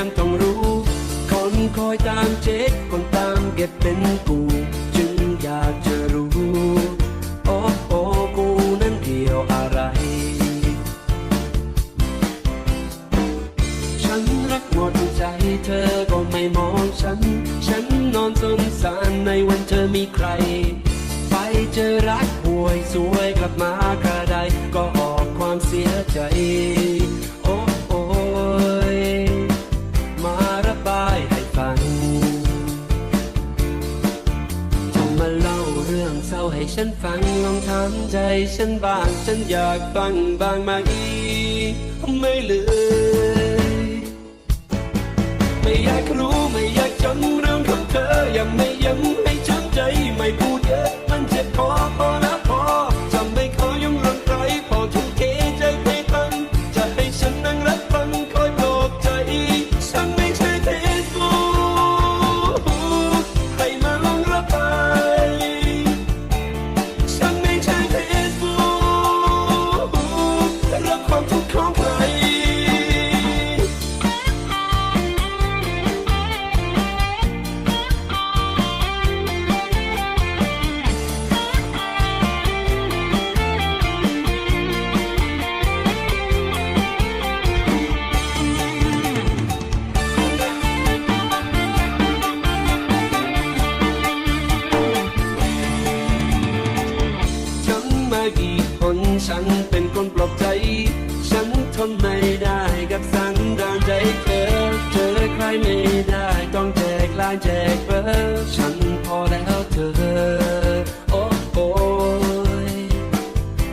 ยังต้องรู้ คนคอยตามเช็คคนตามเก็บเป็นกู จึงอยากจะรู้ โอ้โอ้กูนั้นเกี่ยวอะไร ฉันรักหมดใจเธอก็ไม่มองฉัน ฉันนอนสงสารในวันเธอมีใคร ไปเจอรักห่วยสวยกลับมากระไดก็ออกความเสียใจ ให้ฉันฟังลองถามใจฉันบ้าง ฉันอยากฟังบ้างไหมไม่เลยไม่อยากรู้ไม่อยากจำเรื่องของเธออย่าไม่ กี่คนฉันเป็นคนปลอบใจ ฉันทนไม่ได้กับสันดานใจเธอเจอใครไม่ได้ต้องแจกลายแจกเบอร์ฉันพอแล้วเธอ โอ้โอย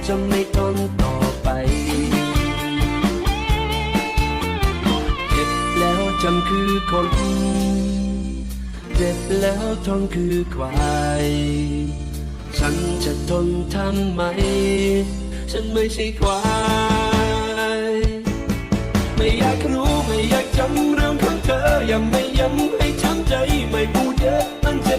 จะไม่ทนต่อไปเจ็บแล้วจำคือคนเจ็บแล้วทนคือควาย จะทนทำไหมฉันไม่ใช่ควาย ไม่อยากรู้ไม่อยากจำเรื่องของเธออย่าไม่ยังให้ช้ำใจไม่พูดเยอะมันจะ